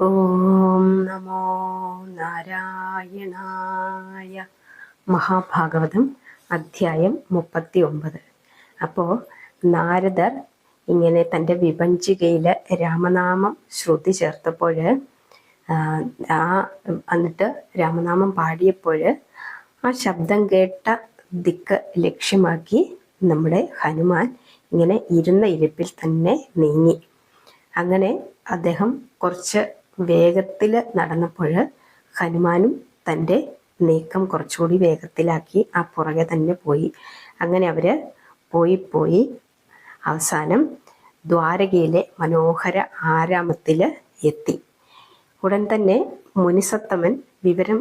ഓം നമോ നാരായണായ മഹാഭാഗവതം അധ്യായം മുപ്പത്തി ഒമ്പത് അപ്പോൾ നാരദർ ഇങ്ങനെ തന്റെ വിഭഞ്ചികയിൽ രാമനാമം ശ്രുതി ചേർത്തപ്പോൾ ആ എന്നിട്ട് രാമനാമം പാടിയപ്പോൾ ആ ശബ്ദം കേട്ട ദിക്ക് ലക്ഷ്യമാക്കി നമ്മുടെ ഹനുമാൻ ഇങ്ങനെ ഇരുന്ന ഇരിപ്പിൽ തന്നെ നീങ്ങി. അങ്ങനെ അദ്ദേഹം കുറച്ച് വേഗത്തിൽ നടന്നപ്പോൾ ഹനുമാനും തന്റെ നീക്കം കുറച്ചുകൂടി വേഗത്തിലാക്കി ആ പുറകെ തന്നെ പോയി. അങ്ങനെ അവർ പോയി പോയി അവസാനം ദ്വാരകയിലെ മനോഹര ആരാമത്തിൽ എത്തി. ഉടൻ തന്നെ മുനിസത്തമൻ വിവരം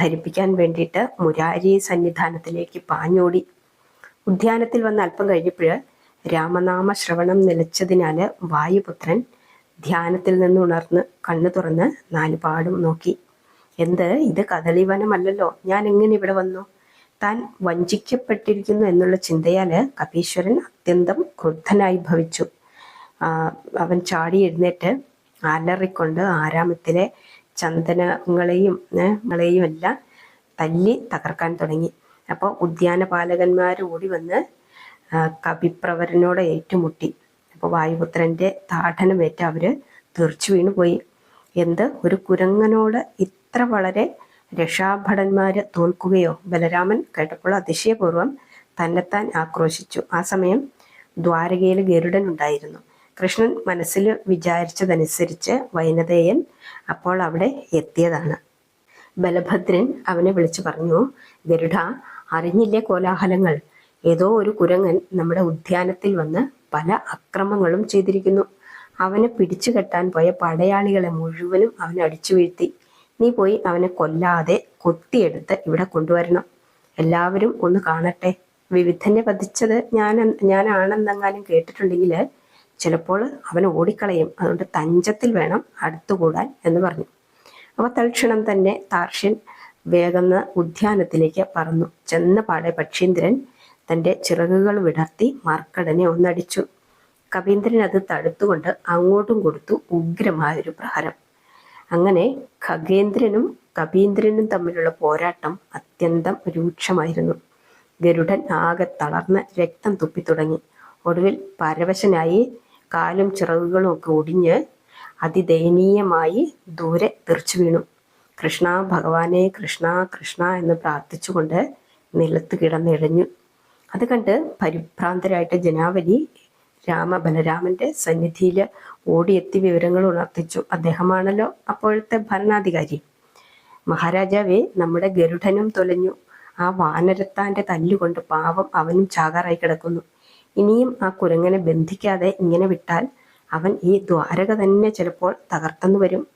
ധരിപ്പിക്കാൻ വേണ്ടിയിട്ട് മുരാരി സന്നിധാനത്തിലേക്ക് പാഞ്ഞോടി. ഉദ്യാനത്തിൽ വന്ന് അല്പം കഴിഞ്ഞപ്പോൾ രാമനാമ ശ്രവണം നിലച്ചതിനാൽ വായുപുത്രൻ ധ്യാനത്തിൽ നിന്ന് ഉണർന്ന് കണ്ണു തുറന്ന് നാലുപാടും നോക്കി. എന്ത്? ഇത് കദളിവനമല്ലല്ലോ ഞാൻ എങ്ങനെ ഇവിടെ വന്നു? താൻ വഞ്ചിക്കപ്പെട്ടിരിക്കുന്നു എന്നുള്ള ചിന്തയാൽ കപീശ്വരൻ അത്യന്തം ക്രുദ്ധനായി ഭവിച്ചു. അവൻ ചാടി എഴുന്നേറ്റ് അലറിക്കൊണ്ട് ആരാമത്തിലെ ചന്ദനങ്ങളെയും ങ്ങളെയും എല്ലാം തല്ലി തകർക്കാൻ തുടങ്ങി. അപ്പോൾ ഉദ്യാനപാലകന്മാർ ഓടി വന്ന് കവിപ്രവരനോട് ഏറ്റുമുട്ടി. അപ്പോൾ വായുപുത്രന്റെ താഠനമേറ്റ് അവർ തീർച്ചു വീണുപോയി എന്ത്? ഒരു കുരങ്ങനോട് ഇത്ര വളരെ രക്ഷാഭടന്മാർ തോൽക്കുകയോ? ബലരാമൻ കേട്ടപ്പോൾ അതിശയപൂർവം തന്നെത്താൻ ആക്രോശിച്ചു. ആ സമയം ദ്വാരകയിൽ ഗരുഡൻ ഉണ്ടായിരുന്നു. കൃഷ്ണൻ മനസ്സിൽ വിചാരിച്ചതനുസരിച്ച് വൈനതേയൻ അപ്പോൾ അവിടെ എത്തിയതാണ്. ബലഭദ്രൻ അവനെ വിളിച്ചു പറഞ്ഞു ഗരുഡ അറിഞ്ഞില്ലേ കോലാഹലങ്ങൾ? ഏതോ ഒരു കുരങ്ങൻ നമ്മുടെ ഉദ്യാനത്തിൽ വന്ന് പല അക്രമങ്ങളും ചെയ്തിരിക്കുന്നു. അവനെ പിടിച്ചു കെട്ടാൻ പോയ പടയാളികളെ മുഴുവനും അവൻ അടിച്ചു വീഴ്ത്തി. നീ പോയി അവനെ കൊല്ലാതെ കൊത്തിയെടുത്ത് ഇവിടെ കൊണ്ടുവരണം. എല്ലാവരും ഒന്ന് കാണട്ടെ. വിവിധനെ വധിച്ചത് ഞാൻ ഞാനാണെന്നെങ്ങാനും കേട്ടിട്ടുണ്ടെങ്കിൽ ചിലപ്പോൾ അവൻ ഓടിക്കളയും. അതുകൊണ്ട് തഞ്ചത്തിൽ വേണം അടുത്തുകൂടാൻ എന്ന് പറഞ്ഞു. അപ്പോൾ തൽക്ഷണം തന്നെ താർഷ്യൻ വേഗന്ന് ഉദ്യാനത്തിലേക്ക് പറന്നു. ചെന്ന പാടെ പക്ഷീന്ദ്രൻ തന്റെ ചിറകുകൾ വിടർത്തി മാർക്കടനെ ഒന്നടിച്ചു. കവീന്ദ്രൻ അത് തടുത്തുകൊണ്ട് അങ്ങോട്ടും കൊടുത്തു ഉഗ്രമായൊരു പ്രഹരം. അങ്ങനെ ഖഗേന്ദ്രനും കവീന്ദ്രനും തമ്മിലുള്ള പോരാട്ടം അത്യന്തം രൂക്ഷമായിരുന്നു. ഗരുഡൻ ആകെ തളർന്ന് രക്തം തുപ്പിത്തുടങ്ങി ഒടുവിൽ പരവശനായി കാലും ചിറകുകളും ഒക്കെ ഒടിഞ്ഞ് അതിദയനീയമായി ദൂരെ തെറിച്ചു വീണു. കൃഷ്ണ ഭഗവാനെ കൃഷ്ണ കൃഷ്ണ എന്ന് പ്രാർത്ഥിച്ചുകൊണ്ട് നിലത്ത് കിടന്നിഴഞ്ഞു അത് കണ്ട് പരിഭ്രാന്തരായിട്ട് ജനാവലി രാമ ബലരാമന്റെ സന്നിധിയിൽ ഓടിയെത്തി വിവരങ്ങൾ ഉണർത്തിച്ചു. അദ്ദേഹമാണല്ലോ അപ്പോഴത്തെ ഭരണാധികാരി. മഹാരാജാവേ നമ്മുടെ ഗരുഡനും തൊലഞ്ഞു. ആ വാനരത്താന്റെ തല്ലുകൊണ്ട് പാവം അവനും ചാകാറായി കിടക്കുന്നു. ഇനിയും ആ കുരങ്ങനെ ബന്ധിക്കാതെ ഇങ്ങനെ വിട്ടാൽ അവൻ ഈ ദ്വാരക തന്നെ ചിലപ്പോൾ തകർത്തെന്ന് വരും.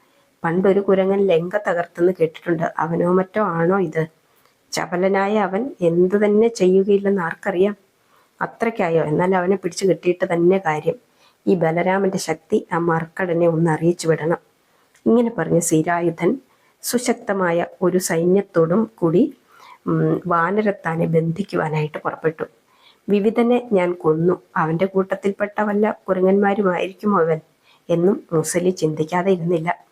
പണ്ടൊരു കുരങ്ങൻ ലങ്ക തകർത്തെന്ന് കേട്ടിട്ടുണ്ട്. അവനോ മറ്റോ ആണോ ഇത്? ചപലനായ അവൻ എന്തു തന്നെ ചെയ്യുകയില്ലെന്ന് ആർക്കറിയാം? അത്രയ്ക്കായോ? എന്നാൽ അവനെ പിടിച്ചു കിട്ടിയിട്ട് തന്നെ കാര്യം. ഈ ബലരാമന്റെ ശക്തി ആ മർക്കടനെ ഒന്ന് അറിയിച്ചു വിടണം. ഇങ്ങനെ പറഞ്ഞ സീരായുധൻ സുശക്തമായ ഒരു സൈന്യത്തോടും കൂടി വാനരത്താനെ ബന്ധിക്കുവാനായിട്ട് പുറപ്പെട്ടു. വിവിധനെ ഞാൻ കൊന്നു. അവന്റെ കൂട്ടത്തിൽപ്പെട്ട വല്ല കുരങ്ങന്മാരുമായിരിക്കും അവൻ എന്നും മുസലി ചിന്തിക്കാതെ ഇരുന്നില്ല.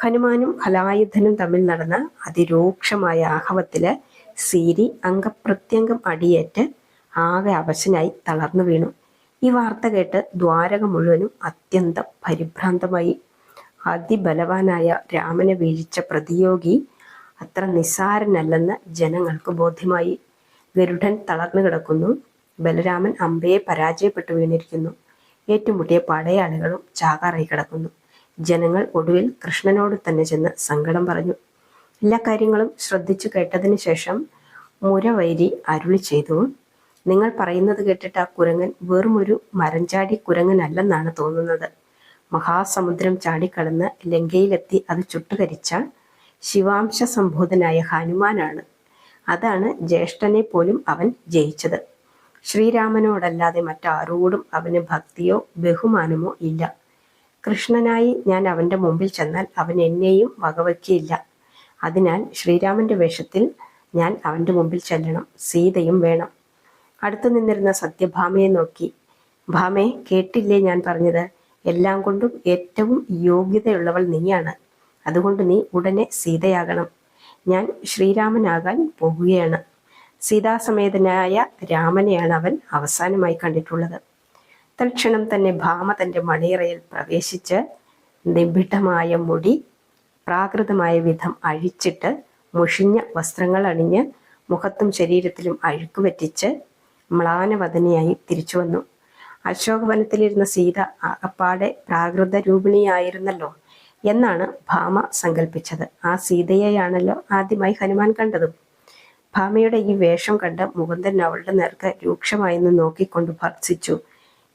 ഹനുമാനും ഹലായുധനും തമ്മിൽ നടന്ന അതിരൂക്ഷമായ ആഹവത്തിൽ സീരി അംഗപ്രത്യംഗം അടിയേറ്റ് ആകെ അവശനായി തളർന്നു വീണു. ഈ വാർത്ത കേട്ട് ദ്വാരക മുഴുവനും അത്യന്തം പരിഭ്രാന്തമായി. അതിബലവാനായ രാമനെ വീഴിച്ച പ്രതിയോഗി അത്ര നിസ്സാരനല്ലെന്ന് ജനങ്ങൾക്ക് ബോധ്യമായി. ഗരുഡൻ തളർന്നു കിടക്കുന്നു. ബലരാമൻ അമ്പയെ പരാജയപ്പെട്ടു വീണിരിക്കുന്നു. ഏറ്റുമുട്ടിയ പടയാളികളും ചാകാറായി കിടക്കുന്നു. ജനങ്ങൾ ഒടുവിൽ കൃഷ്ണനോട് തന്നെ ചെന്ന് സങ്കടം പറഞ്ഞു. എല്ലാ കാര്യങ്ങളും ശ്രദ്ധിച്ചു കേട്ടതിന് ശേഷം മുരവൈരി അരുളി ചെയ്തു. നിങ്ങൾ പറയുന്നത് കേട്ടിട്ട് ആ കുരങ്ങൻ വെറും ഒരു മരഞ്ചാടി കുരങ്ങനല്ലെന്നാണ് തോന്നുന്നത്. മഹാസമുദ്രം ചാടിക്കടന്ന് ലങ്കയിലെത്തി അത് ചുട്ടുകരിച്ച ശിവാംശ സംബോധനായ ഹനുമാനാണ്. അതാണ് ജ്യേഷ്ഠനെ പോലും അവൻ ജയിച്ചത്. ശ്രീരാമനോടല്ലാതെ മറ്റാരോടും അവന് ഭക്തിയോ ബഹുമാനമോ ഇല്ല. കൃഷ്ണനായി ഞാൻ അവന്റെ മുമ്പിൽ ചെന്നാൽ അവൻ എന്നെയും വകവയ്ക്കില്ല അതിനാൽ ശ്രീരാമന്റെ വേഷത്തിൽ ഞാൻ അവന്റെ മുമ്പിൽ ചെല്ലണം സീതയും വേണം. അടുത്തു നിന്നിരുന്ന സത്യഭാമയെ നോക്കി. ഭാമേ കേട്ടില്ലേ ഞാൻ പറഞ്ഞത്? എല്ലാം കൊണ്ടും ഏറ്റവും യോഗ്യതയുള്ളവൾ നീയാണ്. അതുകൊണ്ട് നീ ഉടനെ സീതയാകണം. ഞാൻ ശ്രീരാമനാകാൻ പോകുകയാണ്. സീതാസമേതനായ രാമനെയാണ് അവൻ അവസാനമായി കണ്ടിട്ടുള്ളത്. തൽക്ഷണം തന്നെ ഭാമ തന്റെ മണിയറയിൽ പ്രവേശിച്ച് നിബിഡമായ മുടി പ്രാകൃതമായ വിധം അഴിച്ചിട്ട് മുഷിഞ്ഞ വസ്ത്രങ്ങൾ അണിഞ്ഞ് മുഖത്തും ശരീരത്തിലും അഴുക്ക് പറ്റിച്ച് മ്ലാനവദനയായി തിരിച്ചു വന്നു. അശോകവനത്തിലിരുന്ന സീത അകപ്പാടെ പ്രാകൃത രൂപിണിയായിരുന്നല്ലോ എന്നാണ് ഭാമ സങ്കല്പിച്ചത് ആ സീതയെയാണല്ലോ ആദ്യമായി ഹനുമാൻ കണ്ടതും. ഭാമയുടെ ഈ വേഷം കണ്ട് മുകുന്ദൻ അവളുടെ നേർക്ക് രൂക്ഷമായെന്ന് നോക്കിക്കൊണ്ട് ഭർസിച്ചു.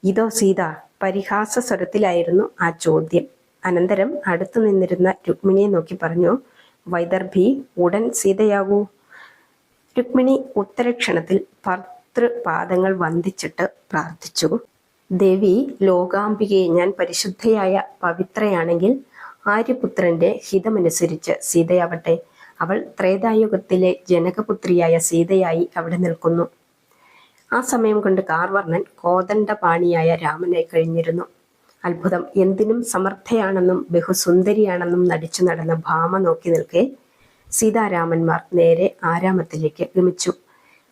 ഇതോ സീത പരിഹാസ സ്വരത്തിലായിരുന്നു ആ ചോദ്യം. അനന്തരം അടുത്തു നിന്നിരുന്ന രുക്മിണിയെ നോക്കി പറഞ്ഞു വൈദർഭി ഉടൻ സീതയാകൂ. രുക്മിണി ഉത്തരക്ഷണത്തിൽ പാദങ്ങൾ വന്ദിച്ചിട്ട് പ്രാർത്ഥിച്ചു. ദേവി ലോകാംബികയെ ഞാൻ പരിശുദ്ധയായ പവിത്രയാണെങ്കിൽ ആര്യപുത്രന്റെ ഹിതമനുസരിച്ച് സീതയാവട്ടെ. അവൾ ത്രേതായുഗത്തിലെ ജനകപുത്രിയായ സീതയായി അവിടെ നിൽക്കുന്നു. ആ സമയം കൊണ്ട് കാർവർണൻ കോദണ്ഡപാണിയായ രാമനെ കഴിഞ്ഞിരുന്നു. അത്ഭുതം. എന്തിനും സമർത്ഥയാണെന്നും ബഹുസുന്ദരിയാണെന്നും നടിച്ചു നടന്ന ഭാമ നോക്കി നിൽക്കെ സീതാരാമന്മാർ നേരെ ആരാമത്തിലേക്ക് ഗമിച്ചു.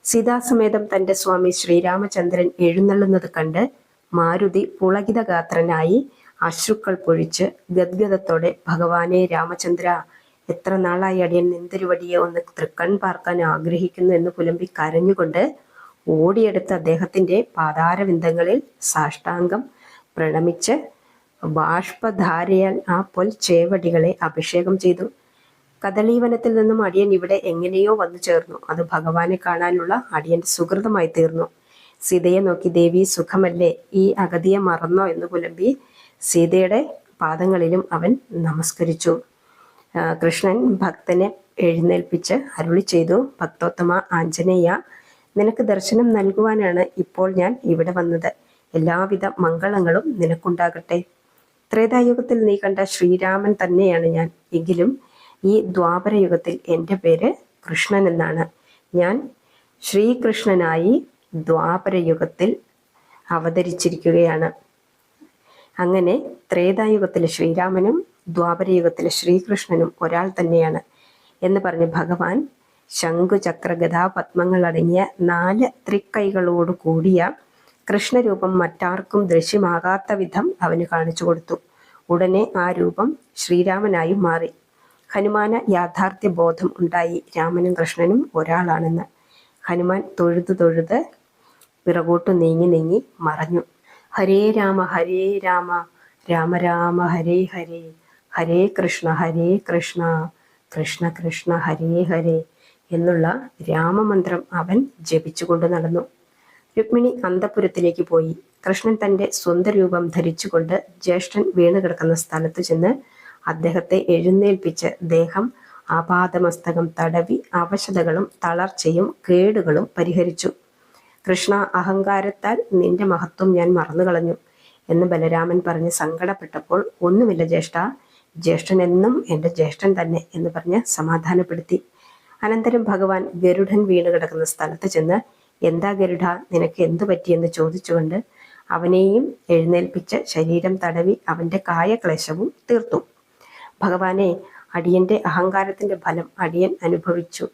സീതാസമേതം തന്റെ സ്വാമി ശ്രീരാമചന്ദ്രൻ എഴുന്നള്ളുന്നത് കണ്ട് മാരുതി പുളകിതഗാത്രനായി അശ്രുക്കൾ പൊഴിച്ച് ഗദ്ഗതത്തോടെ ഭഗവാനെ രാമചന്ദ്ര എത്ര നാളായി അടിയൻ നിന്തിരുവടിയെ ഒന്ന് തൃക്കൺ പാർക്കാൻ ആഗ്രഹിക്കുന്നു എന്ന് പുലമ്പി കരഞ്ഞുകൊണ്ട് ഓടിയെടുത്ത് അദ്ദേഹത്തിന്റെ പാതാരവിന്ദങ്ങളിൽ സാഷ്ടാംഗം പ്രണമിച്ച് ബാഷ്പധാരയാൽ ആ പൊൽ ചേവടികളെ അഭിഷേകം ചെയ്തു. കദളീവനത്തിൽ നിന്നും അടിയൻ ഇവിടെ എങ്ങനെയോ വന്നു ചേർന്നു. അത് ഭഗവാനെ കാണാനുള്ള അടിയൻ സുഹൃതമായി തീർന്നു. സീതയെ നോക്കി ദേവി സുഖമല്ലേ? ഈ അഗതിയെ മറന്നോ? എന്ന് പുലമ്പി സീതയുടെ പാദങ്ങളിലും അവൻ നമസ്കരിച്ചു. കൃഷ്ണൻ ഭക്തനെ എഴുന്നേൽപ്പിച്ച് അരുളി ചെയ്തു ഭക്തോത്തമ ആഞ്ജനേയ നിനക്ക് ദർശനം നൽകുവാനാണ് ഇപ്പോൾ ഞാൻ ഇവിടെ വന്നത്. എല്ലാവിധ മംഗളങ്ങളും നിനക്കുണ്ടാകട്ടെ. ത്രേതായുഗത്തിൽ നീ കണ്ട ശ്രീരാമൻ തന്നെയാണ് ഞാൻ. എങ്കിലും ഈ ദ്വാപരയുഗത്തിൽ എന്റെ പേര് കൃഷ്ണൻ എന്നാണ്. ഞാൻ ശ്രീകൃഷ്ണനായി ദ്വാപരയുഗത്തിൽ അവതരിച്ചിരിക്കുകയാണ്. അങ്ങനെ ത്രേതായുഗത്തിലെ ശ്രീരാമനും ദ്വാപരയുഗത്തിലെ ശ്രീകൃഷ്ണനും ഒരാൾ തന്നെയാണ് എന്ന് പറഞ്ഞ് ഭഗവാൻ ശംഖുചക്ര ഗതാപത്മങ്ങൾ അടങ്ങിയ നാല് ത്രിക്കൈകളോട് കൂടിയ കൃഷ്ണരൂപം മറ്റാർക്കും ദൃശ്യമാകാത്ത വിധം അവന് കാണിച്ചു കൊടുത്തു. ഉടനെ ആ രൂപം ശ്രീരാമനായി മാറി. ഹനുമാന യാഥാർത്ഥ്യ ബോധം ഉണ്ടായി. രാമനും കൃഷ്ണനും ഒരാളാണെന്ന്. ഹനുമാൻ തൊഴുത് തൊഴുത് പിറകോട്ട് നീങ്ങി നീങ്ങി മറഞ്ഞു. ഹരേ രാമ ഹരേ രാമ രാമ രാമ ഹരേ ഹരേ ഹരേ കൃഷ്ണ ഹരേ കൃഷ്ണ കൃഷ്ണ കൃഷ്ണ ഹരേ ഹരേ എന്നുള്ള രാമമന്ത്രം അവൻ ജപിച്ചുകൊണ്ട് നടന്നു. രുക്മിണി അന്തപുരത്തിലേക്ക് പോയി. കൃഷ്ണൻ തന്റെ സ്വന്തം രൂപം ധരിച്ചുകൊണ്ട് ജ്യേഷ്ഠൻ വീണു കിടക്കുന്ന സ്ഥലത്ത് ചെന്ന് അദ്ദേഹത്തെ എഴുന്നേൽപ്പിച്ച് ദേഹം ആപാദമസ്തകം തടവി അവശതകളും തളർച്ചയും കേടുകളും പരിഹരിച്ചു. കൃഷ്ണ അഹങ്കാരത്താൽ നിന്റെ മഹത്വം ഞാൻ മറന്നു കളഞ്ഞു എന്ന് ബലരാമൻ പറഞ്ഞ് സങ്കടപ്പെട്ടപ്പോൾ ഒന്നുമില്ല ജ്യേഷ്ഠ ജ്യേഷ്ഠൻ എന്നും എന്റെ ജ്യേഷ്ഠൻ തന്നെ എന്ന് പറഞ്ഞ് സമാധാനപ്പെടുത്തി. അനന്തരം ഭഗവാൻ ഗരുഡൻ വീണ് കിടക്കുന്ന സ്ഥലത്ത് ചെന്ന് എന്താ ഗരുഡ? നിനക്ക് എന്തു പറ്റിയെന്ന് ചോദിച്ചുകൊണ്ട് അവനെയും എഴുന്നേൽപ്പിച്ച് ശരീരം തടവി അവന്റെ കായക്ലേശവും തീർത്തു. ഭഗവാനെ അടിയന്റെ അഹങ്കാരത്തിന്റെ ഫലം അടിയൻ അനുഭവിച്ചു.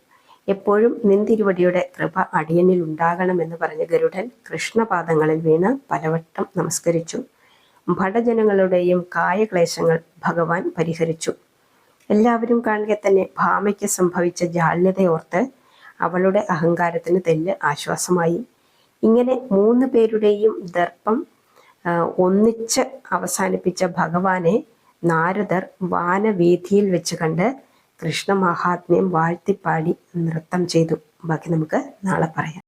എപ്പോഴും നിന്തിരുവടിയുടെ കൃപ അടിയനിൽ ഉണ്ടാകണമെന്ന് പറഞ്ഞ ഗരുഡൻ കൃഷ്ണപാദങ്ങളിൽ വീണ് പലവട്ടം നമസ്കരിച്ചു. ഭടജനങ്ങളുടെയും കായക്ലേശങ്ങൾ ഭഗവാൻ പരിഹരിച്ചു. എല്ലാവരും കാണുക തന്നെ ഭാമയ്ക്ക് സംഭവിച്ച ജാള്യതയോർത്ത് അവളുടെ അഹങ്കാരത്തിന് തെല്ല് ആശ്വാസമായി. ഇങ്ങനെ മൂന്ന് പേരുടെയും ദർപ്പം ഒന്നിച്ച് അവസാനിപ്പിച്ച ഭഗവാനെ നാരദർ വാനവേദിയിൽ വെച്ച് കണ്ട് കൃഷ്ണ മഹാത്മ്യം വാഴ്ത്തിപ്പാടി നൃത്തം ചെയ്തു. ബാക്കി നമുക്ക് നാളെ പറയാം.